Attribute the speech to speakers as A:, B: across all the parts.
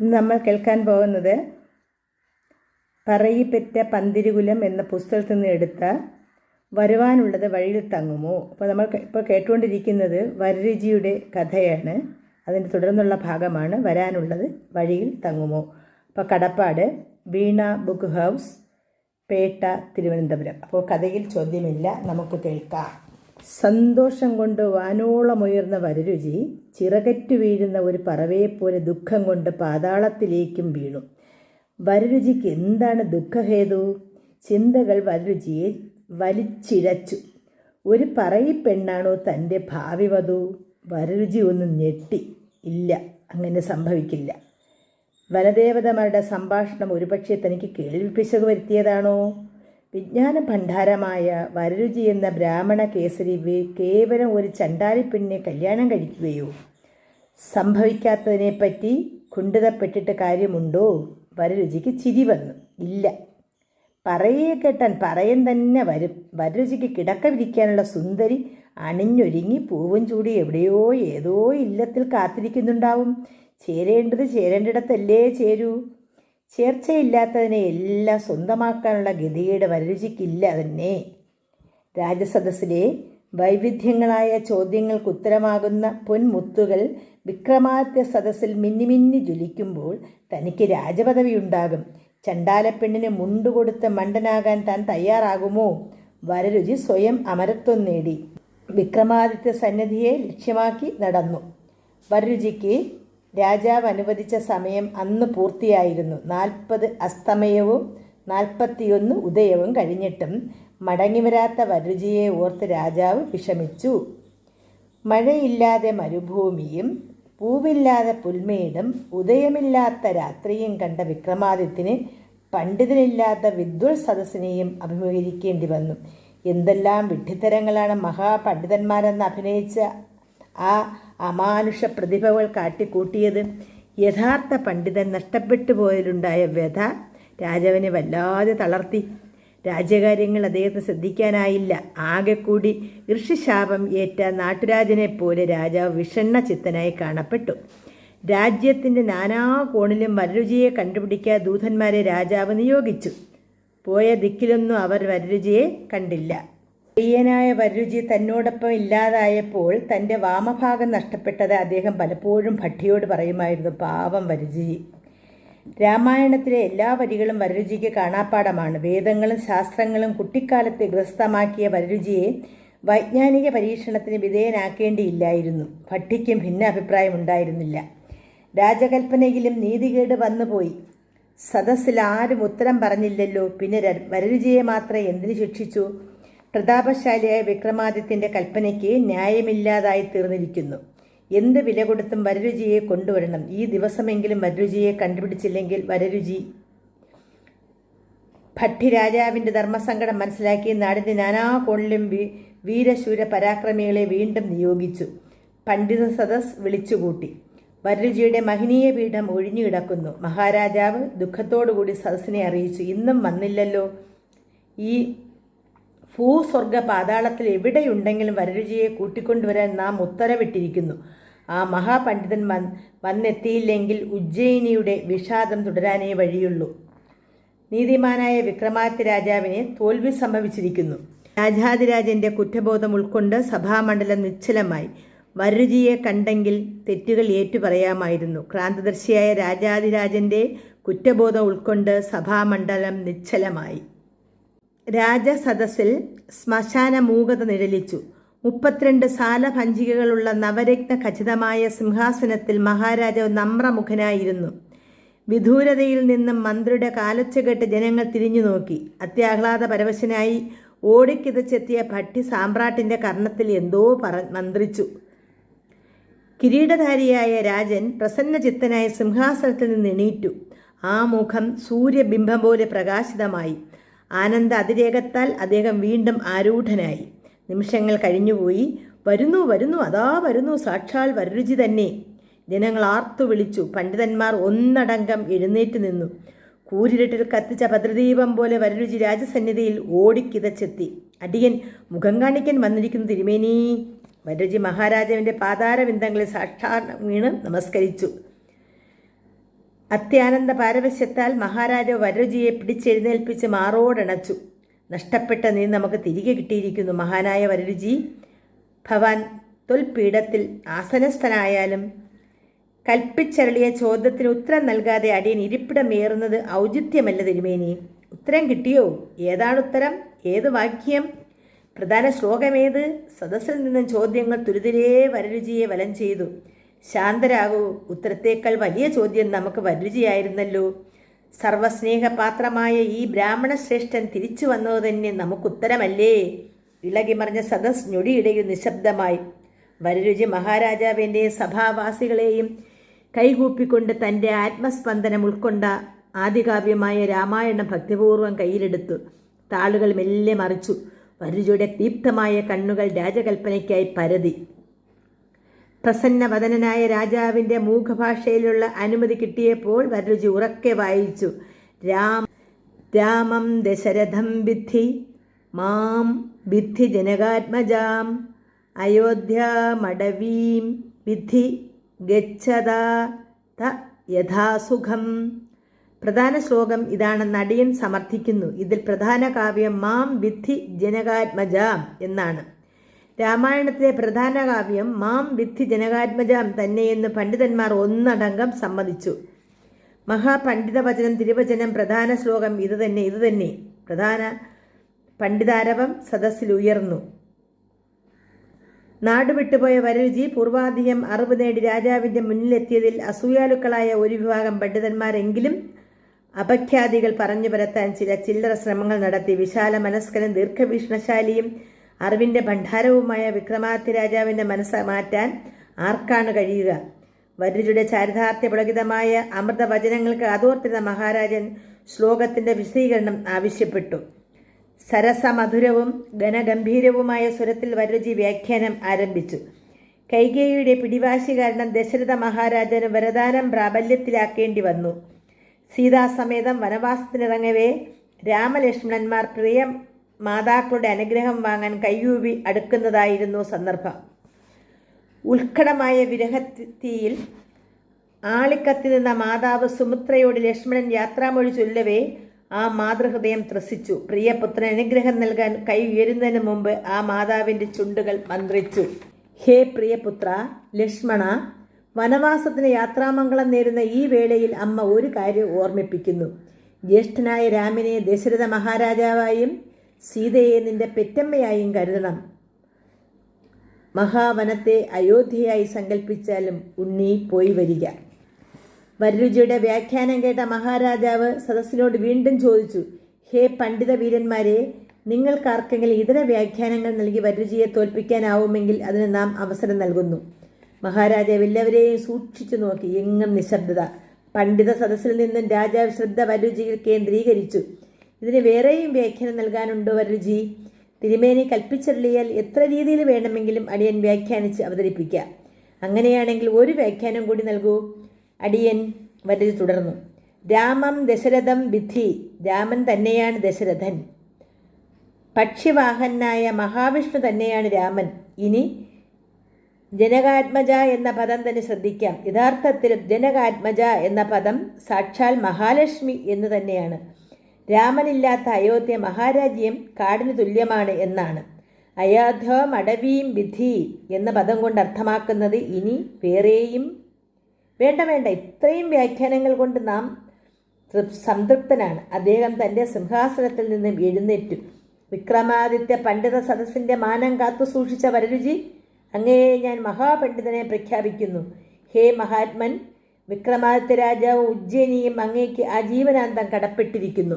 A: നമ്മൾ കേൾക്കാൻ പോകുന്നത് പറയിപ്പെറ്റ പന്തിരുകുലം എന്ന പുസ്തകത്തിൽ നിന്ന് എടുത്ത വരുവാനുള്ളത് വഴിയിൽ തങ്ങുമോ? അപ്പോൾ നമ്മൾ ഇപ്പോൾ കേട്ടുകൊണ്ടിരിക്കുന്നത് വരരുചിയുടെ കഥയാണ്. അതിന്റെ തുടർന്നുള്ള ഭാഗമാണ് വരാനുള്ളത് വഴിയിൽ തങ്ങുമോ? അപ്പോൾ കടപ്പാട് വീണ ബുക്ക് ഹൗസ് പേട്ട തിരുവനന്തപുരം. അപ്പോൾ കഥയിൽ ചോദ്യമില്ല നമുക്ക് കേൾക്കാം. സന്തോഷം കൊണ്ട് വാനോളമുയർന്ന വരരുചി ചിറകറ്റു വീഴുന്ന ഒരു പറവയെപ്പോലെ ദുഃഖം കൊണ്ട് പാതാളത്തിലേക്കും വീണു. വരരുചിക്ക് എന്താണ് ദുഃഖഹേതു? ചിന്തകൾ വരരുചിയെ വലിച്ചിഴച്ചു. ഒരു പറയി പെണ്ണാണോ തന്റെ ഭാവി വധു? വരരുചി ഒന്ന് ഞെട്ടി. ഇല്ല അങ്ങനെ സംഭവിക്കില്ല. വനദേവതമാരുടെ സംഭാഷണം ഒരുപക്ഷെ തനിക്ക് കേൾവിപ്പിശക് വരുത്തിയതാണോ? വിജ്ഞാന ഭണ്ഡാരമായ വരരുചി എന്ന ബ്രാഹ്മണ കേസരി കേവലം ഒരു ചണ്ടാലിപ്പെണ്ണിനെ കല്യാണം കഴിക്കുകയോ? സംഭവിക്കാത്തതിനെപ്പറ്റി കുണ്ഠിതപ്പെട്ടിട്ട് കാര്യമുണ്ടോ? വരരുചിക്ക് ചിരി വന്നു. ഇല്ല. പറയെ കേട്ടാൻ പറയൻ തന്നെ വരും വരരുചിക്ക് കിടക്ക വിരിക്കാനുള്ള സുന്ദരി അണിഞ്ഞൊരുങ്ങി പൂവും ചൂടി എവിടെയോ ഏതോ ഇല്ലത്തിൽ കാത്തിരിക്കുന്നുണ്ടാവും. ചേരേണ്ടത് ചേരേണ്ടിടത്തല്ലേ ചേരൂ. ചേർച്ചയില്ലാത്തതിനെ എല്ലാം സ്വന്തമാക്കാനുള്ള ഗതികേട് വരരുചിക്കില്ല തന്നെ. രാജസദസ്സിലെ വൈവിധ്യങ്ങളായ ചോദ്യങ്ങൾക്ക് ഉത്തരമാകുന്ന പൊൻമുത്തുകൾ വിക്രമാദിത്യ സദസ്സിൽ മിന്നിമിന്നി ജ്വലിക്കുമ്പോൾ തനിക്ക് രാജപദവി ഉണ്ടാകും ചണ്ടാലപ്പെണ്ണിന് മുണ്ടുകൊടുത്ത് മണ്ടനാകാൻ താൻ തയ്യാറാകുമോ? വരരുചി സ്വയം അമരത്വം നേടി. വിക്രമാദിത്യ സന്നിധിയെ ലക്ഷ്യമാക്കി നടന്നു. വരരുചിക്ക് രാജാവ് അനുവദിച്ച സമയം അന്ന് പൂർത്തിയായിരുന്നു. നാൽപ്പത് അസ്തമയവും നാൽപ്പത്തിയൊന്ന് ഉദയവും കഴിഞ്ഞിട്ടും മടങ്ങിവരാത്ത വരുചിയെ ഓർത്ത് രാജാവ് വിഷമിച്ചു. മഴയില്ലാതെ മരുഭൂമിയും പൂവില്ലാതെ പുൽമേടും ഉദയമില്ലാത്ത രാത്രിയും കണ്ട വിക്രമാദിത്യന് പണ്ഡിതനില്ലാത്ത വിദ്വൽ സദസ്സിനെയും അഭിമുഖീകരിക്കേണ്ടി വന്നു. എന്തെല്ലാം വിഡ്ഢിത്തരങ്ങളാണ് മഹാപണ്ഡിതന്മാരെന്ന് അഭിനയിച്ച ആ അമാനുഷ പ്രതിഭകൾ കാട്ടിക്കൂട്ടിയത് യഥാർത്ഥ പണ്ഡിതൻ നഷ്ടപ്പെട്ടു പോയതിലുണ്ടായ വ്യഥ രാജാവിനെ വല്ലാതെ തളർത്തി. രാജ്യകാര്യങ്ങൾ അദ്ദേഹത്തെ ശ്രദ്ധിക്കാനായില്ല. ആകെ കൂടി ഋഷിശാപം ഏറ്റ നാട്ടുരാജനെ പോലെ രാജാവ് വിഷണ്ണ ചിത്തനായി കാണപ്പെട്ടു. രാജ്യത്തിന്റെ നാനാ കോണിലും വരരുചിയെ കണ്ടുപിടിക്കാൻ ദൂതന്മാരെ രാജാവ് നിയോഗിച്ചു. പോയ ദിക്കിലൊന്നും അവർ വരരുചിയെ കണ്ടില്ല. പ്രിയനായ വരരുചി തന്നോടൊപ്പം ഇല്ലാതായപ്പോൾ തന്റെ വാമഭാഗം നഷ്ടപ്പെട്ടത് അദ്ദേഹം പലപ്പോഴും ഭട്ടിയോട് പറയുമായിരുന്നു പാവം വരുചി. രാമായണത്തിലെ എല്ലാ വരികളും വരരുചിക്ക് കാണാപ്പാടമാണ് വേദങ്ങളും ശാസ്ത്രങ്ങളും കുട്ടിക്കാലത്ത് ഗ്രസ്തമാക്കിയ വരരുചിയെ വൈജ്ഞാനിക പരീക്ഷണത്തിന് വിധേയനാക്കേണ്ടിയില്ലായിരുന്നു. ഭട്ടിക്കും ഭിന്ന അഭിപ്രായമുണ്ടായിരുന്നില്ല രാജകൽപ്പനയിലും നീതികേട് വന്നുപോയി. സദസ്സിൽ ആരും ഉത്തരം പറഞ്ഞില്ലല്ലോ. പിന്നെ വരരുചിയെ മാത്രം എന്തിനു ശിക്ഷിച്ചു? പ്രതാപശാലിയായ വിക്രമാദിത്യന്റെ കൽപ്പനയ്ക്ക് ന്യായമില്ലാതായി തീർന്നിരിക്കുന്നു. എന്ത് വില കൊടുത്തും വരരുചിയെ കൊണ്ടുവരണം. ഈ ദിവസമെങ്കിലും വരരുചിയെ കണ്ടുപിടിച്ചില്ലെങ്കിൽ വരരുചി. ഭട്ടി രാജാവിന്റെ ധർമ്മസങ്കടം മനസ്സിലാക്കി നാടിന്റെ നാനാ കോണിലും വീരശൂര പരാക്രമികളെ വീണ്ടും നിയോഗിച്ചു. പണ്ഡിത സദസ് വിളിച്ചുകൂട്ടി. വരരുചിയുടെ മഹനീയ പീഠം ഒഴിഞ്ഞു കിടക്കുന്നു. മഹാരാജാവ് ദുഃഖത്തോടുകൂടി സദസ്സിനെ അറിയിച്ചു. ഇന്നും വന്നില്ലല്ലോ ഈ ഭൂസ്വർഗ പാതാളത്തിൽ എവിടെയുണ്ടെങ്കിലും വരരുചിയെ കൂട്ടിക്കൊണ്ടുവരാൻ നാം ഉത്തരവിട്ടിരിക്കുന്നു. ആ മഹാപണ്ഡിതൻ വൻ വന്നെത്തിയില്ലെങ്കിൽ ഉജ്ജയിനിയുടെ വിഷാദം തുടരാനേ വഴിയുള്ളൂ. നീതിമാനായ വിക്രമാദിത്യ രാജാവിനെ തോൽവി സംഭവിച്ചിരിക്കുന്നു. രാജാതിരാജന്റെ കുറ്റബോധം ഉൾക്കൊണ്ട് സഭാമണ്ഡലം നിശ്ചലമായി. വരരുചിയെ കണ്ടെങ്കിൽ തെറ്റുകൾ ഏറ്റുപറയാമായിരുന്നു. ക്രാന്തദർശിയായ രാജാതിരാജന്റെ കുറ്റബോധം ഉൾക്കൊണ്ട് സഭാമണ്ഡലം നിശ്ചലമായി. രാജസദസ്സിൽ ശ്മശാന മൂകത നിഴലിച്ചു. മുപ്പത്തിരണ്ട് സാലഭഞ്ചികകളുള്ള നവരത്ന ഖചിതമായ സിംഹാസനത്തിൽ മഹാരാജാവ് നമ്രമുഖനായിരുന്നു. വിദൂരതയിൽ നിന്നും മന്ത്രിയുടെ കാലച്ചകെട്ട് ജനങ്ങൾ തിരിഞ്ഞു നോക്കി. അത്യാഹ്ലാദ പരവശനായി ഓടിക്കിതച്ചെത്തിയ ഭട്ടി സാമ്രാട്ടിന്റെ കർണത്തിൽ എന്തോ പറ മന്ത്രിച്ചു. കിരീടധാരിയായ രാജൻ പ്രസന്നചിത്തനായ സിംഹാസനത്തിൽ നിന്ന് എണീറ്റു. ആ മുഖം സൂര്യബിംബം പോലെ പ്രകാശിതമായി. ആനന്ദ അതിരേകത്താൽ അദ്ദേഹം വീണ്ടും ആരൂഢനായി. നിമിഷങ്ങൾ കഴിഞ്ഞുപോയി. വരുന്നു വരുന്നു അതാ വരുന്നു സാക്ഷാൽ വരരുചി തന്നെ. ജനങ്ങൾ ആർത്തു വിളിച്ചു. പണ്ഡിതന്മാർ ഒന്നടങ്കം എഴുന്നേറ്റ് നിന്നു. കൂരിരട്ടിൽ കത്തിച്ച ഭദ്രദീപം പോലെ വരരുചി രാജസന്നിധിയിൽ ഓടിക്കിതച്ചെത്തി. അടിയൻ മുഖം കാണിക്കാൻ വന്നിരിക്കുന്നു തിരുമേനി. വരരുചി മഹാരാജാവിന്റെ പാതാരവിന്ദങ്ങളിൽ സാക്ഷാ വീണ് നമസ്കരിച്ചു. അത്യാനന്ദ പാരവശ്യത്താൽ മഹാരാജ വരരുചിയെ പിടിച്ചെഴുന്നേൽപ്പിച്ച് മാറോടണച്ചു. നഷ്ടപ്പെട്ട നീ നമുക്ക് തിരികെ കിട്ടിയിരിക്കുന്നു മഹാനായ വരരുചി. ഭവാൻ തൊൽപീഠത്തിൽ ആസനസ്ഥനായാലും കൽപ്പിച്ചരളിയ ചോദ്യത്തിന് ഉത്തരം നൽകാതെ അടിയൻ ഇരിപ്പിടമേറുന്നത് ഔചിത്യമല്ല തിരുമേനി. ഉത്തരം കിട്ടിയോ? ഏതാണ് ഉത്തരം? ഏത് വാക്യം? പ്രധാന ശ്ലോകമേത്? സദസ്സിൽ നിന്നും ചോദ്യങ്ങൾ തുരിതിരേ വരരുചിയെ വലം ചെയ്തു. ശാന്തരാകൂ. ഉത്തരത്തേക്കാൾ വലിയ ചോദ്യം നമുക്ക് വരുചിയായിരുന്നല്ലോ. സർവസ്നേഹപാത്രമായ ഈ ബ്രാഹ്മണ ശ്രേഷ്ഠൻ തിരിച്ചു വന്നത് തന്നെ നമുക്കുത്തരമല്ലേ? ഇളകിമറിഞ്ഞ സദസ് ഞൊടിയിടയിൽ നിശബ്ദമായി. വരരുചി മഹാരാജാവിന്റെ സഭാവാസികളെയും കൈകൂപ്പിക്കൊണ്ട് തന്റെ ആത്മസ്പന്ദനം ഉൾക്കൊണ്ട ആദികാവ്യമായ രാമായണം ഭക്തിപൂർവം കയ്യിലെടുത്തു. താളുകൾ മെല്ലെ മറിച്ചു. വരരുചിയുടെ ദീപ്തമായ കണ്ണുകൾ രാജകൽപ്പനയ്ക്കായി പരതി. പ്രസന്നവദനായ രാജാവിന്റെ മൂഖഭാഷയിലുള്ള അനുമതി കിട്ടിയപ്പോൾ വരരുചി ഉറക്കെ വായിച്ചു. രാം രാമം ദശരഥം വിദ്ധി മാം വിദ്ധി ജനകാത്മജാം അയോധ്യാമടവീം വിദ്ധി ഗച്ഛത ത യഥാസുഖം. പ്രധാന ശ്ലോകം ഇതാണ് നടിയൻ സമർത്ഥിക്കുന്നു. ഇതിൽ പ്രധാന കാവ്യം മാം വിദ്ധി ജനകാത്മജാം എന്നാണ്. രാമായണത്തിലെ പ്രധാന കാവ്യം മാം വിദ്ധി ജനകാത്മജാം തന്നെയെന്ന് പണ്ഡിതന്മാർ ഒന്നടങ്കം സമ്മതിച്ചു. മഹാപണ്ഡിത വചനം തിരുവചനം പ്രധാന ശ്ലോകം ഇത് തന്നെ ഇത് തന്നെ. പ്രധാന പണ്ഡിതാരവം സദസ്സിൽ ഉയർന്നു. നാടുവിട്ടുപോയ വരരുചി പൂർവാധികം അറിവ് നേടി രാജാവിന്റെ മുന്നിലെത്തിയതിൽ അസൂയാലുക്കളായ ഒരു വിഭാഗം പണ്ഡിതന്മാരെങ്കിലും അപഖ്യാതികൾ പറഞ്ഞു പരത്താൻ ചില ചില്ലറ ശ്രമങ്ങൾ നടത്തി വിശാല മനസ്കനും ദീർഘവീക്ഷണശാലിയും അറിവിന്റെ ഭണ്ഡാരവുമായ വിക്രമാദിത്യ രാജാവിന്റെ മനസ്സ് മാറ്റാൻ ആർക്കാണ് കഴിയുക? വരുടെ ചാരിതാർത്ഥ്യ പുളകിതമായ അമൃതവചനങ്ങൾക്ക് അതോർത്തിരുന്ന മഹാരാജൻ ശ്ലോകത്തിന്റെ വിശദീകരണം ആവശ്യപ്പെട്ടു. സരസമധുരവും ഘനഗംഭീരവുമായ സ്വരത്തിൽ വരരുചി വ്യാഖ്യാനം ആരംഭിച്ചു. കൈകേയിയുടെ പിടിവാശി കാരണം ദശരഥ മഹാരാജന് വരദാനം പ്രാബല്യത്തിലാക്കേണ്ടി വന്നു. സീതാസമേതം വനവാസത്തിനിറങ്ങവേ രാമലക്ഷ്മണന്മാർ പ്രിയ മാതാക്കളുടെ അനുഗ്രഹം വാങ്ങാൻ കയ്യൂപി അടുക്കുന്നതായിരുന്നു സന്ദർഭം. ഉത്കടമായ വിരഹത്തിയിൽ ആളിക്കത്തി നിന്ന മാതാവ് സുമിത്രയോട് ലക്ഷ്മണൻ യാത്രാമൊഴി ചൊല്ലവേ ആ മാതൃഹൃദയം ത്രസിച്ചു. പ്രിയപുത്രൻ അനുഗ്രഹം നൽകാൻ കൈ ഉയരുന്നതിന് മുമ്പ് ആ മാതാവിന്റെ ചുണ്ടുകൾ മന്ത്രിച്ചു. ഹേ പ്രിയപുത്ര ലക്ഷ്മണ വനവാസത്തിന് യാത്രാമംഗളം നേരുന്ന ഈ വേളയിൽ അമ്മ ഒരു കാര്യം ഓർമ്മിപ്പിക്കുന്നു. ജ്യേഷ്ഠനായ രാമനെ ദശരഥ മഹാരാജാവായും സീതയെ നിന്റെ പെറ്റമ്മയായും കരുതണം. മഹാവനത്തെ അയോധ്യയായി സങ്കല്പിച്ചാലും ഉണ്ണി പോയി വരിക. വരരുചിയുടെ വ്യാഖ്യാനം കേട്ട മഹാരാജാവ് സദസ്സിനോട് വീണ്ടും ചോദിച്ചു ഹേ പണ്ഡിത വീരന്മാരെ നിങ്ങൾക്കാർക്കെങ്കിലും ഇതര വ്യാഖ്യാനങ്ങൾ നൽകി വരരുചിയെ തോൽപ്പിക്കാനാവുമെങ്കിൽ അതിന് നാം അവസരം നൽകുന്നു. മഹാരാജാവ് എല്ലാവരെയും സൂക്ഷിച്ചു നോക്കി എങ്ങും നിശബ്ദത. പണ്ഡിത സദസ്സിൽ നിന്നും രാജാവ് ശ്രദ്ധ വരരുചിയിൽ കേന്ദ്രീകരിച്ചു. ഇതിന് വേറെയും വ്യാഖ്യാനം നൽകാനുണ്ടോ വരരുചി? തിരുമേനി കൽപ്പിച്ചറിയാൽ എത്ര രീതിയിൽ വേണമെങ്കിലും അടിയൻ വ്യാഖ്യാനിച്ച് അവതരിപ്പിക്കാം അങ്ങനെയാണെങ്കിൽ ഒരു വ്യാഖ്യാനം കൂടി നൽകൂ. അടിയൻ വരരുചി തുടർന്നു. രാമം ദശരഥം വിധി. രാമൻ തന്നെയാണ് ദശരഥൻ. പക്ഷിവാഹനായ മഹാവിഷ്ണു തന്നെയാണ് രാമൻ. ഇനി ജനകാത്മജ എന്ന പദം തന്നെ ശ്രദ്ധിക്കാം. യഥാർത്ഥത്തിൽ ജനകാത്മജ എന്ന പദം സാക്ഷാൽ മഹാലക്ഷ്മി എന്ന് തന്നെയാണ്. രാമനില്ലാത്ത അയോധ്യ മഹാരാജ്യം കാടിന് തുല്യമാണ് എന്നാണ്. അയോധ്യ മടവീം വിധി എന്ന പദം കൊണ്ട് അർത്ഥമാക്കുന്നത് ഇനി വേറെയും വേണ്ട വേണ്ട. ഇത്രയും വ്യാഖ്യാനങ്ങൾ കൊണ്ട് നാം സംതൃപ്തനാണ്. അദ്ദേഹം തന്റെ സിംഹാസനത്തിൽ നിന്നും എഴുന്നേറ്റു. വിക്രമാദിത്യ പണ്ഡിത സദസ്സിന്റെ മാനം കാത്തു സൂക്ഷിച്ച വരരുചി അങ്ങയെ ഞാൻ മഹാപണ്ഡിതനെ പ്രഖ്യാപിക്കുന്നു. ഹേ മഹാത്മൻ വിക്രമാദിത്യ രാജാവ് ഉജ്ജയിനിയും അങ്ങേക്ക് ആജീവനാന്തം കടപ്പെട്ടിരിക്കുന്നു.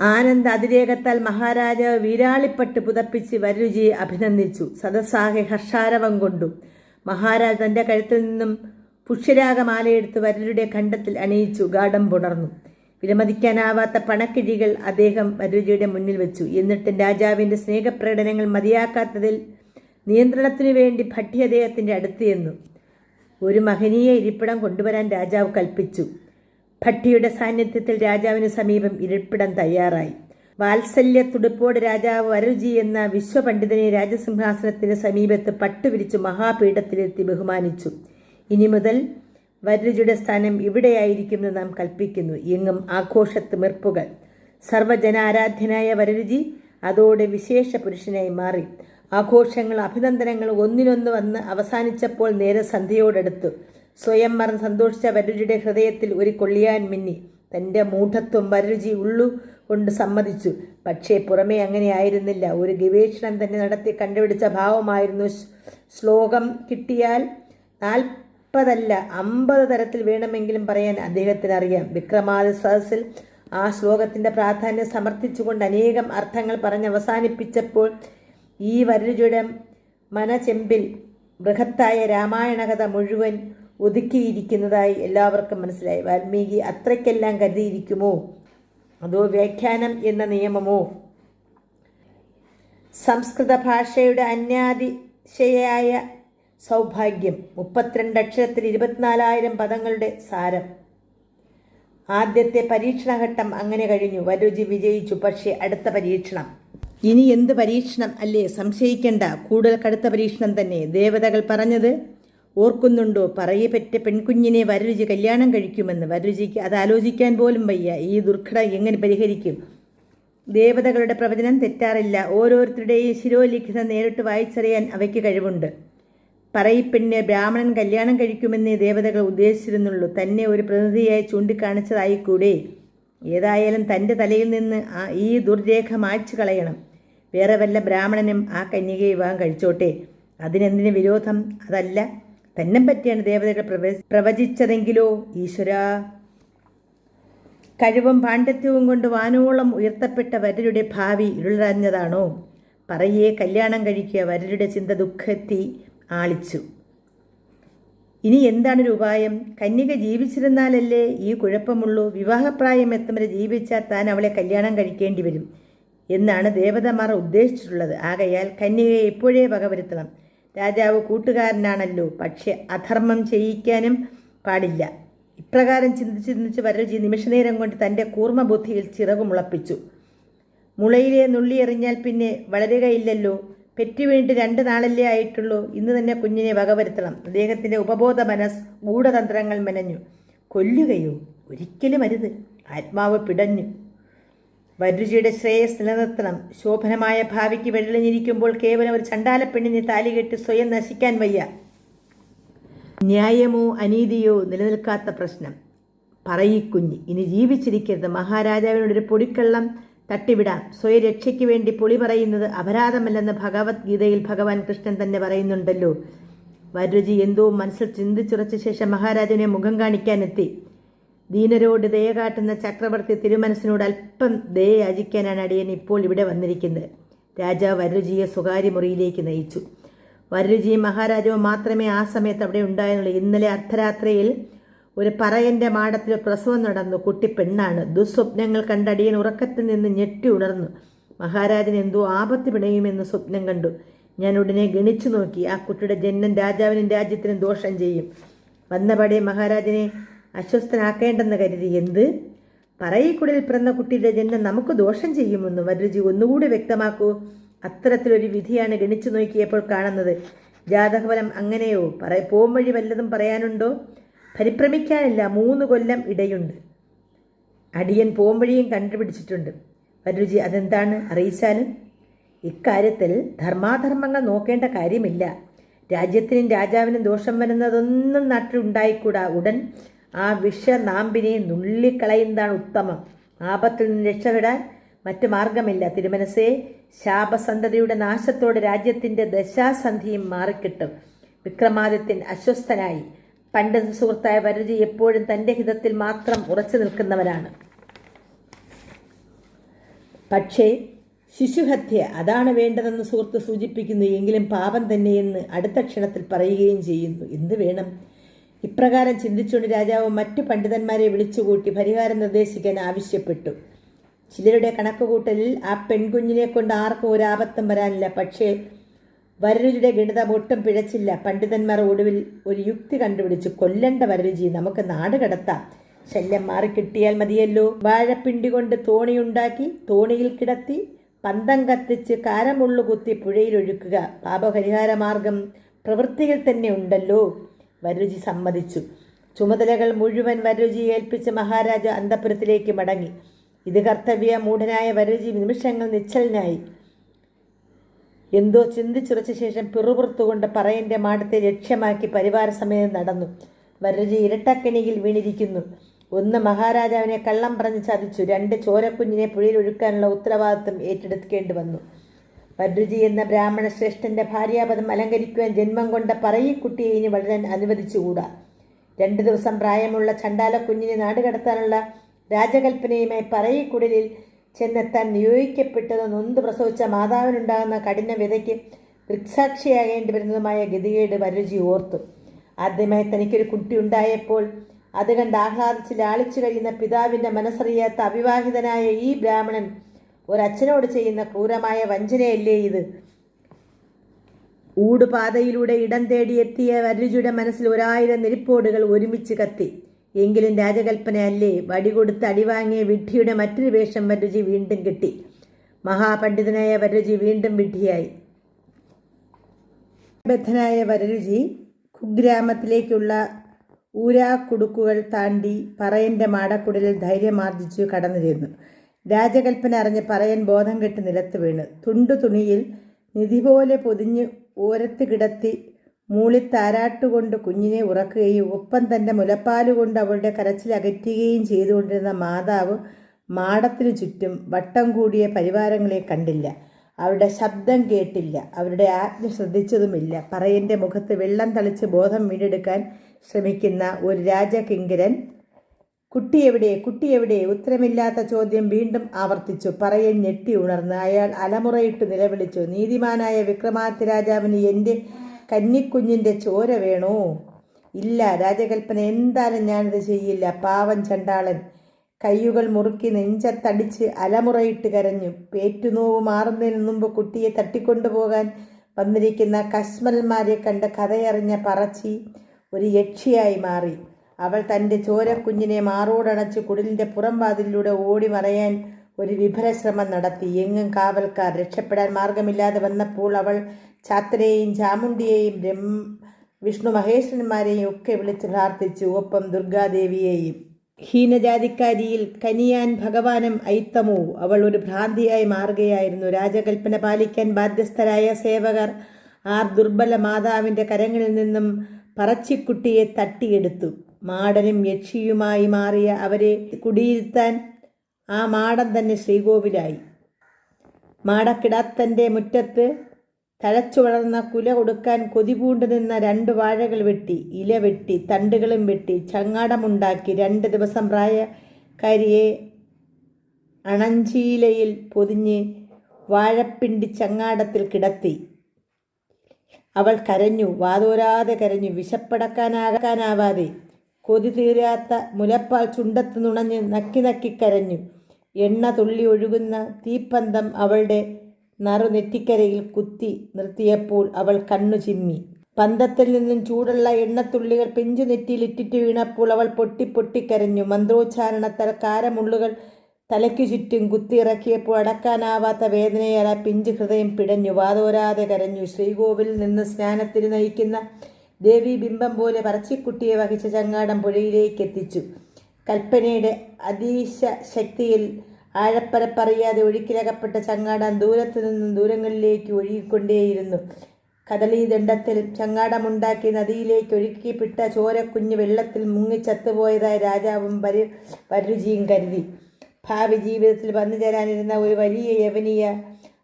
A: ആനന്ദ അതിരേകത്താൽ മഹാരാജാവ് വീരാളിപ്പെട്ട് പുതപ്പിച്ച് വരരുചിയെ അഭിനന്ദിച്ചു. സദസ്സാകെ ഹർഷാരവം കൊണ്ടു. മഹാരാജ് തന്റെ കഴുത്തിൽ നിന്നും പുഷ്യരാഗമാലയെടുത്ത് വരരുടെ ഖണ്ഡത്തിൽ അണിയിച്ചു. ഗാഠം പുണർന്നു. വിലമതിക്കാനാവാത്ത പണക്കിഴികൾ അദ്ദേഹം വരരുചിയുടെ മുന്നിൽ വെച്ചു. എന്നിട്ടും രാജാവിന്റെ സ്നേഹപ്രകടനങ്ങൾ മതിയാക്കാത്തതിൽ നിയന്ത്രണത്തിനു വേണ്ടി ഭട്ടി അദ്ദേഹത്തിന്റെ അടുത്ത് ചെന്നു. ഒരു മഹനീയ ഇരിപ്പിടം കൊണ്ടുവരാൻ രാജാവ് കൽപ്പിച്ചു. ഭട്ടിയുടെ സാന്നിധ്യത്തിൽ രാജാവിന് സമീപം ഇരിപ്പിടം തയ്യാറായി. വാത്സല്യ തുടുപ്പോട് രാജാവ് വരരുചി എന്ന വിശ്വപണ്ഡിതനെ രാജസിംഹാസനത്തിന് സമീപത്ത് പട്ടുപിരിച്ച് മഹാപീഠത്തിലെത്തി ബഹുമാനിച്ചു. ഇനി മുതൽ വരരുചിയുടെ സ്ഥാനം ഇവിടെയായിരിക്കുമെന്ന് നാം കൽപ്പിക്കുന്നു. എങ്ങും ആഘോഷത്തിമിർപ്പുകൾ സർവജനാരാധ്യനായ വരരുചി അതോടെ വിശേഷ പുരുഷനായി മാറി. ആഘോഷങ്ങൾ അഭിനന്ദനങ്ങൾ ഒന്നിനൊന്ന് വന്ന് അവസാനിച്ചപ്പോൾ നേരെ സന്ധ്യയോടടുത്തു. സ്വയം മറന്ന് സന്തോഷിച്ച വരരുചിയുടെ ഹൃദയത്തിൽ ഒരു കൊള്ളിയാൻ മിന്നി. തന്റെ മൂഢത്വം വരരുചി ഉള്ളു കൊണ്ട് സമ്മതിച്ചു. പക്ഷേ പുറമേ അങ്ങനെ ആയിരുന്നില്ല. ഒരു ഗവേഷണം തന്നെ നടത്തി കണ്ടുപിടിച്ച ഭാവമായിരുന്നു ശ്ലോകം കിട്ടിയാൽ നാൽപ്പതല്ല അമ്പത് തരത്തിൽ വേണമെങ്കിലും പറയാൻ അദ്ദേഹത്തിന് അറിയാം വിക്രമാദി സദസ്സിൽ ആ ശ്ലോകത്തിന്റെ പ്രാധാന്യം സമർത്ഥിച്ചുകൊണ്ട് അനേകം അർത്ഥങ്ങൾ പറഞ്ഞ് അവസാനിപ്പിച്ചപ്പോൾ ഈ വരരുചിയുടെ മനചെമ്പിൽ ബൃഹത്തായ രാമായണകഥ മുഴുവൻ ഒതുക്കിയിരിക്കുന്നതായി എല്ലാവർക്കും മനസ്സിലായി. വാൽമീകി അത്രയ്ക്കെല്ലാം കരുതിയിരിക്കുമോ? അതോ വ്യാഖ്യാനം എന്ന നിയമമോ? സംസ്കൃത ഭാഷയുടെ അന്യാതിശയായ സൗഭാഗ്യം. മുപ്പത്തിരണ്ട് അക്ഷരത്തിൽ ഇരുപത്തിനാലായിരം പദങ്ങളുടെ സാരം. ആദ്യത്തെ പരീക്ഷണഘട്ടം അങ്ങനെ കഴിഞ്ഞു. വരുചി വിജയിച്ചു. പക്ഷേ അടുത്ത പരീക്ഷണം. ഇനി എന്ത് പരീക്ഷണം അല്ലേ? സംശയിക്കേണ്ട. കൂടുതൽ കടുത്ത പരീക്ഷണം തന്നെ. ദേവതകൾ പറഞ്ഞത് ഓർക്കുന്നുണ്ടോ? പറയപ്പെട്ട പെൺകുഞ്ഞിനെ വരരുചി കല്യാണം കഴിക്കുമെന്ന്. വരരുചിക്ക് അത് ആലോചിക്കാൻ പോലും വയ്യ. ഈ ദുർഘടം എങ്ങനെ പരിഹരിക്കും? ദേവതകളുടെ പ്രവചനം തെറ്റാറില്ല. ഓരോരുത്തരുടെയും ശിരോലിഖിതം നേരിട്ട് വായിച്ചറിയാൻ അവയ്ക്ക് കഴിവുണ്ട്. പറയിപ്പെണ്ണ് ബ്രാഹ്മണൻ കല്യാണം കഴിക്കുമെന്നേ ദേവതകൾ ഉദ്ദേശിച്ചിരുന്നുള്ളൂ. തന്നെ ഒരു പ്രതിനിധിയായി ചൂണ്ടിക്കാണിച്ചതായിക്കൂടെ? ഏതായാലും തന്റെ തലയിൽ നിന്ന് ഈ ദുർരേഖ മായ്ച്ചു കളയണം. വേറെ വല്ല ബ്രാഹ്മണനും ആ കന്യകയെ വിവാഹം കഴിച്ചോട്ടെ? അതിനെന്തിന് വിരോധം? അതല്ല. തന്നെ പറ്റിയാണ് ദേവതകൾ പ്രവ പ്രവചിച്ചതെങ്കിലോ ഈശ്വര? കഴിവും പാണ്ഡിത്യവും കൊണ്ട് വാനോളം ഉയർത്തപ്പെട്ട വരരുടെ ഭാവി ഇരുളറഞ്ഞതാണോ? പറയേ കല്യാണം കഴിക്കുക വരരുടെ ചിന്ത ദുഃഖത്തി ആളിച്ചു. ഇനി എന്താണ് ഒരു ഉപായം കന്യക ജീവിച്ചിരുന്നാലല്ലേ ഈ കുഴപ്പമുള്ളൂ? വിവാഹപ്രായം എത്തും വരെ ജീവിച്ചാൽ താൻ അവളെ കല്യാണം കഴിക്കേണ്ടി വരും. എന്നാണ് ദേവതമാർ ഉദ്ദേശിച്ചിട്ടുള്ളത്. ആകയാൽ കന്യകയെ ഇപ്പോഴേ വകവരുത്തണം. രാജാവ് കൂട്ടുകാരനാണല്ലോ. പക്ഷെ അധർമ്മം ചെയ്യിക്കാനും പാടില്ല. ഇപ്രകാരം ചിന്തിച്ച് ചിന്തിച്ച് വരൽജി നിമിഷനേരം കൊണ്ട് തന്റെ കൂർമ്മബുദ്ധിയിൽ ചിറകുമുളപ്പിച്ചു. മുളയിലെ നുള്ളി എറിഞ്ഞാൽ പിന്നെ വളരുകയില്ലല്ലോ. പെറ്റുവീണ്ട് രണ്ട് നാളല്ലേ ആയിട്ടുള്ളൂ. ഇന്ന് തന്നെ കുഞ്ഞിനെ വകവരുത്തണം. അദ്ദേഹത്തിന്റെ ഉപബോധ മനസ് ഗൂഢതന്ത്രങ്ങൾ മെനഞ്ഞു. കൊല്ലുകയോ? ഒരിക്കലും അരുത്. ആത്മാവ് പിടഞ്ഞു. വരുചിയുടെ ശ്രേയസ് നിലനിർത്തണം. ശോഭനമായ ഭാവിക്ക് വെള്ളിഞ്ഞിരിക്കുമ്പോൾ കേവലം ഒരു ചണ്ടാല പെണ്ണിനെ താലികെട്ട് സ്വയം നശിക്കാൻ വയ്യ. ന്യായമോ അനീതിയോ നിലനിൽക്കാത്ത പ്രശ്നം. പറയിക്കുഞ്ഞ് ഇനി ജീവിച്ചിരിക്കരുത്. മഹാരാജാവിനോടൊരു പൊടിക്കള്ളം തട്ടിവിടാം. സ്വയരക്ഷയ്ക്ക് വേണ്ടി പൊളി പറയുന്നത് അപരാധമല്ലെന്ന് ഭഗവത്ഗീതയിൽ ഭഗവാൻ കൃഷ്ണൻ തന്നെ പറയുന്നുണ്ടല്ലോ. വരുചി എന്തോ മനസ്സിൽ ചിന്തിച്ചുറച്ച ശേഷം മഹാരാജനെ മുഖം കാണിക്കാനെത്തി. ദീനരോട് ദയ കാട്ടുന്ന ചക്രവർത്തി തിരുമനസിനോട് അല്പം ദയ യാചിക്കാനാണ് അടിയൻ ഇപ്പോൾ ഇവിടെ വന്നിരിക്കുന്നത്. രാജാവ് വരരുചിയെ സ്വകാര്യ മുറിയിലേക്ക് നയിച്ചു. വരരുചിയും മഹാരാജാവും മാത്രമേ ആ സമയത്ത് അവിടെ ഉണ്ടായിരുന്നുള്ളൂ. ഇന്നലെ അർദ്ധരാത്രിയിൽ ഒരു പറയന്റെ മാടത്തിൽ പ്രസവം നടന്നു. കുട്ടി പെണ്ണാണ്. ദുസ്വപ്നങ്ങൾ കണ്ടടിയൻ ഉറക്കത്തിൽ നിന്ന് ഞെട്ടി ഉണർന്നു. മഹാരാജൻ എന്തോ ആപത്ത് പിണയുമെന്ന് സ്വപ്നം കണ്ടു. ഞാൻ ഉടനെ ഗണിച്ചു നോക്കി. ആ കുട്ടിയുടെ ജന്മം രാജാവിനും രാജ്യത്തിനും ദോഷം ചെയ്യും. വന്നപടി മഹാരാജനെ അസ്വസ്ഥനാക്കേണ്ടെന്ന് കരുതി എന്ത്? പറയിക്കുടലിൽ പിറന്ന കുട്ടിയുടെ ജന്മം നമുക്ക് ദോഷം ചെയ്യുമെന്ന് വരരുചി ഒന്നുകൂടി വ്യക്തമാക്കൂ. അത്തരത്തിലൊരു വിധിയാണ് ഗണിച്ചു നോക്കിയപ്പോൾ കാണുന്നത്. ജാതകഫലം അങ്ങനെയോ? പറ പോം വഴി വല്ലതും പറയാനുണ്ടോ? പരിഭ്രമിക്കാനില്ല മൂന്ന് കൊല്ലം ഇടയുണ്ട്. അടിയൻ പോം വഴിയും കണ്ടുപിടിച്ചിട്ടുണ്ട്. വരരുചി അതെന്താണ്? അറിയിച്ചാലും? ഇക്കാര്യത്തിൽ ധർമാധർമ്മങ്ങൾ നോക്കേണ്ട കാര്യമില്ല. രാജ്യത്തിനും രാജാവിനും ദോഷം വരുന്നതൊന്നും നാട്ടിലുണ്ടായിക്കൂടാ ഉടൻ ആ വിഷനാമ്പിനെ നുള്ളിക്കളയുന്നതാണ് ഉത്തമം. ആപത്തിൽ നിന്ന് രക്ഷപ്പെടാൻ മറ്റു മാർഗമില്ല തിരുമനസേ ശാപസന്ധതയുടെ നാശത്തോടെ രാജ്യത്തിന്റെ ദശാസന്ധിയും മാറിക്കിട്ടും. വിക്രമാദിത്യൻ അസ്വസ്ഥനായി. പണ്ട് സുഹൃത്തായ വരജി എപ്പോഴും തന്റെ ഹിതത്തിൽ മാത്രം ഉറച്ചു നിൽക്കുന്നവനാണ്. പക്ഷേ ശിശുഹത്യ അതാണ് വേണ്ടതെന്ന് സുഹൃത്ത് സൂചിപ്പിക്കുന്നു. എങ്കിലും പാപം തന്നെയെന്ന് അടുത്ത ക്ഷണത്തിൽ പറയുകയും ചെയ്യുന്നു. എന്ത് വേണം? ഇപ്രകാരം ചിന്തിച്ചുകൊണ്ട് രാജാവ് മറ്റു പണ്ഡിതന്മാരെ വിളിച്ചുകൂട്ടി പരിഹാരം നിർദ്ദേശിക്കാൻ ആവശ്യപ്പെട്ടു. ചിലരുടെ കണക്കുകൂട്ടലിൽ ആ പെൺകുഞ്ഞിനെ കൊണ്ട് ആർക്കും ഒരു ആപത്തും വരാനില്ല. പക്ഷേ വരരുചിയുടെ ഗണിതം ഒട്ടും പിഴച്ചില്ല. പണ്ഡിതന്മാർ ഒടുവിൽ ഒരു യുക്തി കണ്ടുപിടിച്ച്. കൊല്ലണ്ട വരരുചി നമുക്ക് നാട് കടത്താം. ശല്യം മാറിക്കിട്ടിയാൽ മതിയല്ലോ. വാഴപ്പിണ്ടി കൊണ്ട് തോണിയുണ്ടാക്കി തോണിയിൽ കിടത്തി പന്തം കത്തിച്ച് കാരമുള്ളു കുത്തി പുഴയിലൊഴുക്കുക. പാപപരിഹാര മാർഗം പ്രവൃത്തിയിൽ തന്നെ ഉണ്ടല്ലോ. വരരുചി സമ്മതിച്ചു. ചുമതലകൾ മുഴുവൻ വരരുചി ഏൽപ്പിച്ച് മഹാരാജ അന്തപുരത്തിലേക്ക് മടങ്ങി. ഇത് കർത്തവ്യ മൂഢനായ വരരുചി നിമിഷങ്ങൾ നിശ്ചലനായി. എന്തോ ചിന്തിച്ചുറച്ച ശേഷം പിറുപുറത്തുകൊണ്ട് പറയന്റെ മാടത്തെ ലക്ഷ്യമാക്കി പരിവാര സമയം നടന്നു. വരരുചി ഇരട്ടക്കണിയിൽ വീണിരിക്കുന്നു. ഒന്ന് മഹാരാജാവിനെ കള്ളം പറഞ്ഞ് ചതിച്ചു. രണ്ട് ചോരക്കുഞ്ഞിനെ പുഴയിൽ ഒഴുക്കാനുള്ള ഉത്തരവാദിത്വം ഏറ്റെടുക്കേണ്ടി വന്നു. വരരുചി എന്ന ബ്രാഹ്മണ ശ്രേഷ്ഠന്റെ ഭാര്യാപദം അലങ്കരിക്കുവാൻ ജന്മം കൊണ്ട പറയിക്കുട്ടിയെ ഇനി വളരാൻ അനുവദിച്ചുകൂടാ. രണ്ടു ദിവസം പ്രായമുള്ള ചണ്ടാല കുഞ്ഞിനെ നാടുകടത്താനുള്ള രാജകൽപ്പനയുമായി പറയിക്കുടലിൽ ചെന്നെത്താൻ നിയോഗിക്കപ്പെട്ടത് നൊന്ത് പ്രസവിച്ച മാതാവിനുണ്ടാകുന്ന കഠിന വിതയ്ക്ക് ദൃക്സാക്ഷിയാകേണ്ടി വരുന്നതുമായ ഗതികേട് വരരുചി ഓർത്തു. ആദ്യമായി തനിക്കൊരു കുട്ടി ഉണ്ടായപ്പോൾ അത് കണ്ട് ആഹ്ലാദിച്ച് ലാളിച്ചു കഴിയുന്ന പിതാവിന്റെ മനസ്സറിയാത്ത അവിവാഹിതനായ ഈ ബ്രാഹ്മണൻ ഒരച്ഛനോട് ചെയ്യുന്ന ക്രൂരമായ വഞ്ചനയല്ലേ ഇത്? ഊടുപാതയിലൂടെ ഇടം തേടിയെത്തിയ വരരുചിയുടെ മനസ്സിൽ ഒരായിരം നെരിപ്പോടുകൾ ഒരുമിച്ച് കത്തി. എങ്കിലും രാജകൽപ്പന അല്ലേ വടികൊടുത്ത് അടിവാങ്ങിയ വിഡ്ഢിയുടെ മറ്റൊരു വേഷം വരരുചി വീണ്ടും കിട്ടി. മഹാപണ്ഡിതനായ വരരുചി വീണ്ടും വിഡ്ഢിയായി. ബദ്ധനായ വരരുചി കുഗ്രാമത്തിലേക്കുള്ള ഊരാക്കുടുക്കുകൾ താണ്ടി പറയന്റെ മാടക്കുടലിൽ ധൈര്യമാർജിച്ചു കടന്നു ചെന്നു രാജകൽപ്പന അറിഞ്ഞ് പറയൻ ബോധം കെട്ട് നിലത്ത് വീണ്. തുണ്ടു തുണിയിൽ നിധി പോലെ പൊതിഞ്ഞ് ഓരത്ത് കിടത്തി മൂളി മൂളിത്താരാട്ടുകൊണ്ട് കുഞ്ഞിനെ ഉറക്കുകയും ഒപ്പം തന്റെ മുലപ്പാലുകൊണ്ട് അവളുടെ കരച്ചിലകറ്റുകയും ചെയ്തുകൊണ്ടിരുന്ന മാതാവ് മാടത്തിനു ചുറ്റും വട്ടം കൂടിയ പരിവാരങ്ങളെ കണ്ടില്ല. അവരുടെ ശബ്ദം കേട്ടില്ല. അവരുടെ ആജ്ഞ ശ്രദ്ധിച്ചതുമില്ല. പറയന്റെ മുഖത്ത് വെള്ളം തളിച്ച് ബോധം വീണ്ടെടുക്കാൻ ശ്രമിക്കുന്ന ഒരു രാജകിങ്കരൻ കുട്ടി എവിടെ? കുട്ടി എവിടെ? ഉത്തരമില്ലാത്ത ചോദ്യം വീണ്ടും ആവർത്തിച്ചു. പറയൻ ഞെട്ടി ഉണർന്ന്. അയാൾ അലമുറയിട്ട് നിലവിളിച്ചു. നീതിമാനായ വിക്രമാദിത്യ രാജാവിന് എന്റെ കന്നിക്കുഞ്ഞിന്റെ ചോര വേണോ? ഇല്ല രാജകൽപ്പന. എന്തായാലും ഞാനിത് ചെയ്യില്ല. പാവൻ ചണ്ടാളൻ. കയ്യുകൾ മുറുക്കി നെഞ്ചത്തടിച്ച് അലമുറയിട്ട് കരഞ്ഞു. പേറ്റുനോവ് മാറുന്നതിന് മുമ്പ് കുട്ടിയെ തട്ടിക്കൊണ്ടുപോകാൻ വന്നിരിക്കുന്ന കശ്മൽമാരെ കണ്ട് കഥയറിഞ്ഞ പറച്ചി ഒരു യക്ഷിയായി മാറി. അവൾ തന്റെ ചോരക്കുഞ്ഞിനെ മാറോടണച്ച് കുടിലിന്റെ പുറംവാതിലൂടെ ഓടി മറയാൻ ഒരു വിഫലശ്രമം നടത്തി. എങ്ങും കാവൽക്കാർ രക്ഷപ്പെടാൻ മാർഗമില്ലാതെ വന്നപ്പോൾ അവൾ ചാത്രയെയും ചാമുണ്ടിയെയും ബ്രഹ്മ വിഷ്ണു മഹേശ്വരന്മാരെയും ഒക്കെ വിളിച്ച് പ്രാർത്ഥിച്ചു. ഒപ്പം ദുർഗാദേവിയെയും. ഹീനജാതിക്കാരിയിൽ കനിയാൻ ഭഗവാനും ഐത്തമോ അവൾ ഒരു ഭ്രാന്തിയായി മാറുകയായിരുന്നു. രാജകൽപ്പന പാലിക്കാൻ ബാധ്യസ്ഥരായ സേവകർ ആർ ദുർബല മാതാവിന്റെ കരങ്ങളിൽ നിന്നും പറച്ചിക്കുട്ടിയെ തട്ടിയെടുത്തു. മാടനും യക്ഷിയുമായി മാറിയ അവരെ കുടിയിരുത്താൻ ആ മാടൻ തന്നെ ശ്രീകോവിലായി. മാടക്കിടാത്തന്റെ മുറ്റത്ത് തഴച്ചു വളർന്ന കുല കൊടുക്കാൻ കൊതിപൂണ്ടു നിന്ന രണ്ട് വാഴകൾ വെട്ടി ഇല വെട്ടി തണ്ടുകളും വെട്ടി ചങ്ങാടമുണ്ടാക്കി രണ്ട് ദിവസം പ്രായ പ്രായക്കാരിയെ അണഞ്ചീലയിൽ പൊതിഞ്ഞ് വാഴപ്പിണ്ടി ചങ്ങാടത്തിൽ കിടത്തി. അവൾ കരഞ്ഞു വാതോരാതെ കരഞ്ഞു വിശപ്പടക്കാനാകാനാവാതെ കൊതി തീരാത്ത മുലപ്പാൽ ചുണ്ടത്ത് നുണഞ്ഞ് നക്കി നക്കി കരഞ്ഞു. എണ്ണ തുള്ളി ഒഴുകുന്ന തീപ്പന്തം അവളുടെ നറു നെറ്റിക്കരയിൽ കുത്തി നിർത്തിയപ്പോൾ അവൾ കണ്ണു ചിമ്മി. പന്തത്തിൽ നിന്നും ചൂടുള്ള എണ്ണത്തുള്ളികൾ പിഞ്ചു നെറ്റിയിൽ ഇറ്റിറ്റ് വീണപ്പോൾ അവൾ പൊട്ടി പൊട്ടിക്കരഞ്ഞു മന്ത്രോച്ചാരണത്താൽ കാരമുള്ളുകൾ തലയ്ക്കു ചുറ്റും കുത്തിയിറക്കിയപ്പോൾ അടക്കാനാവാത്ത വേദനയാൽ പിഞ്ചു ഹൃദയം പിടഞ്ഞു. വാതോരാതെ കരഞ്ഞു. ശ്രീകോവിൽ നിന്ന് സ്നാനത്തിന് നയിക്കുന്ന ദേവി ബിംബം പോലെ പറച്ചിക്കുട്ടിയെ വഹിച്ച ചങ്ങാടം പുഴയിലേക്ക് എത്തിച്ചു കൽപ്പനയുടെ അതീശ ശക്തിയിൽ ആഴപ്പരപ്പറിയാതെ ഒഴുക്കിലകപ്പെട്ട ചങ്ങാടം ദൂരത്തു നിന്നും ദൂരങ്ങളിലേക്ക് ഒഴുകിക്കൊണ്ടേയിരുന്നു. കദളീദണ്ഡത്തിൽ ചങ്ങാടമുണ്ടാക്കി നദിയിലേക്ക് ഒഴുക്കിപ്പിട്ട ചോരക്കുഞ്ഞ് വെള്ളത്തിൽ മുങ്ങിച്ചത്തുപോയതായി രാജാവും പരി പരുചിയും കരുതി. ഭാവി ജീവിതത്തിൽ വന്നു ചേരാനിരുന്ന ഒരു വലിയ യവനിയ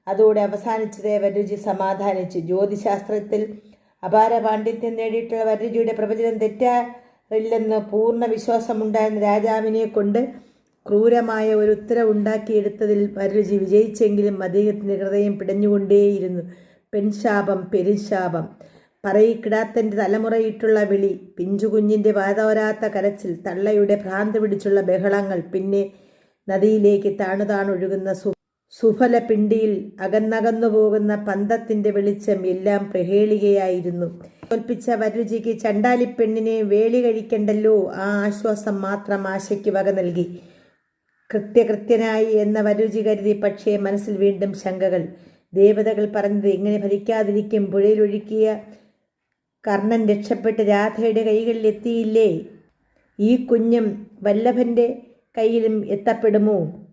A: അതോടെ അവസാനിച്ചതേ വരുചി സമാധാനിച്ചു. ജ്യോതിശാസ്ത്രത്തിൽ അപാര പാണ്ഡിത്യം നേടിയിട്ടുള്ള വരരുചിയുടെ പ്രവചനം തെറ്റാറില്ലെന്ന് പൂർണ വിശ്വാസമുണ്ടായിരുന്ന രാജാവിനെ കൊണ്ട് ക്രൂരമായ ഒരു ഉത്തരവുണ്ടാക്കിയെടുത്തതിൽ വരരുചി വിജയിച്ചെങ്കിലും അദ്ദേഹത്തിന്റെ ഹൃദയം പിടഞ്ഞുകൊണ്ടേയിരുന്നു. പെൺശാപം പെരുശാപം. പറയിക്കിടാത്തന്റെ തലമുറയിട്ടുള്ള വിളി പിഞ്ചുകുഞ്ഞിന്റെ വാതോരാത്ത കരച്ചിൽ തള്ളയുടെ ഭ്രാന്ത് പിടിച്ചുള്ള ബഹളങ്ങൾ പിന്നെ നദിയിലേക്ക് താണു താണൊഴുകുന്ന സു സുഫല പിണ്ടിയിൽ അകന്നകന്നു പോകുന്ന പന്തത്തിന്റെ വെളിച്ചം എല്ലാം പ്രഹേളികയായിരുന്നു. തോൽപ്പിച്ച വരുചിക്ക് ചണ്ടാലിപ്പെണ്ണിനെ വേളി കഴിക്കണ്ടല്ലോ? ആ ആശ്വാസം മാത്രം ആശയ്ക്ക് വക നൽകി. കൃത്യകൃത്യനായി എന്ന വരുചി കരുതി പക്ഷേ മനസ്സിൽ വീണ്ടും ശങ്കകൾ. ദേവതകൾ പറഞ്ഞത് എങ്ങനെ ഭരിക്കാതിരിക്കും. പുഴയിലൊഴുക്കിയ കർണൻ രക്ഷപ്പെട്ട് രാധയുടെ കൈകളിൽ എത്തിയില്ലേ? ഈ കുഞ്ഞും വല്ലഭന്റെ കയ്യിലും എത്തപ്പെടുമോ?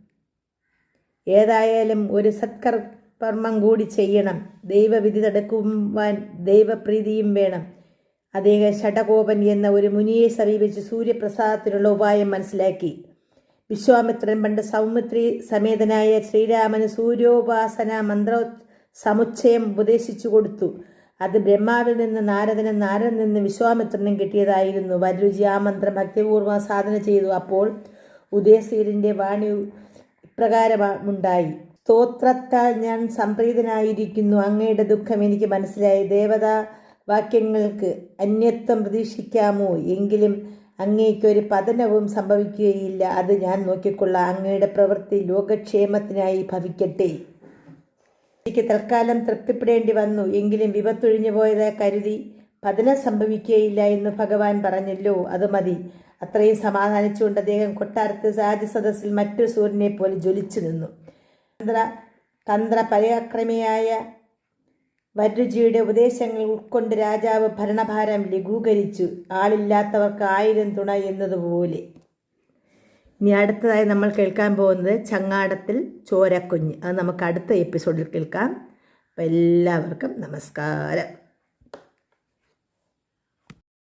A: ഏതായാലും ഒരു സത്കർമ്മം കൂടി ചെയ്യണം. ദൈവവിധി തടുക്കുവാൻ ദൈവപ്രീതിയും വേണം. അദ്ദേഹം ഷടകോപൻ എന്ന ഒരു മുനിയെ സമീപിച്ച് സൂര്യപ്രസാദത്തിനുള്ള ഉപായം മനസ്സിലാക്കി. വിശ്വാമിത്രൻ പണ്ട് സൗമിത്രി സമേതനായ ശ്രീരാമന് സൂര്യോപാസന മന്ത്ര സമുച്ചയം ഉപദേശിച്ചു കൊടുത്തു. അത് ബ്രഹ്മാവിൽ നിന്ന് നാരദനും നാരദൻ നിന്ന് വിശ്വാമിത്രനും കിട്ടിയതായിരുന്നു. വരരുചി ആ മന്ത്രം ഭക്തിപൂർവം സാധന ചെയ്തു. അപ്പോൾ ഉദയസീരന്റെ വാണി ഇപ്രകാരമുണ്ടായി സ്തോത്രത്താൽ ഞാൻ സംപ്രീതനായിരിക്കുന്നു. അങ്ങയുടെ ദുഃഖം എനിക്ക് മനസ്സിലായി. ദേവതാ വാക്യങ്ങൾക്ക് അന്യത്വം പ്രതീക്ഷിക്കാമോ? എങ്കിലും അങ്ങേക്കൊരു പതനവും സംഭവിക്കുകയില്ല. അത് ഞാൻ നോക്കിക്കൊള്ളാം. അങ്ങയുടെ പ്രവൃത്തി ലോകക്ഷേമത്തിനായി ഭവിക്കട്ടെ. എനിക്ക് തൽക്കാലം തൃപ്തിപ്പെടേണ്ടി വന്നു. എങ്കിലും വിപത്തൊഴിഞ്ഞു പോയത് കരുതി പതനം സംഭവിക്കുകയില്ല എന്ന് ഭഗവാൻ പറഞ്ഞല്ലോ അത് മതി. അത്രയും സമാധാനിച്ചുകൊണ്ട് അദ്ദേഹം കൊട്ടാരത്ത് രാജസദസ്സിൽ മറ്റൊരു സൂര്യനെ പോലെ ജ്വലിച്ചു നിന്നു. തന്ത്ര തന്ത്ര പരാക്രമിയായ വരുജിയുടെ ഉപദേശങ്ങൾ ഉൾക്കൊണ്ട് രാജാവ് ഭരണഭാരം ലഘൂകരിച്ചു. ആളില്ലാത്തവർക്ക് ആയിരം തുണ എന്നതുപോലെ. ഇനി അടുത്തതായി നമ്മൾ കേൾക്കാൻ പോകുന്നത് ചങ്ങാടത്തിൽ ചോരക്കുഞ്ഞ്. അത് നമുക്ക് അടുത്ത എപ്പിസോഡിൽ കേൾക്കാം. എല്ലാവർക്കും നമസ്കാരം.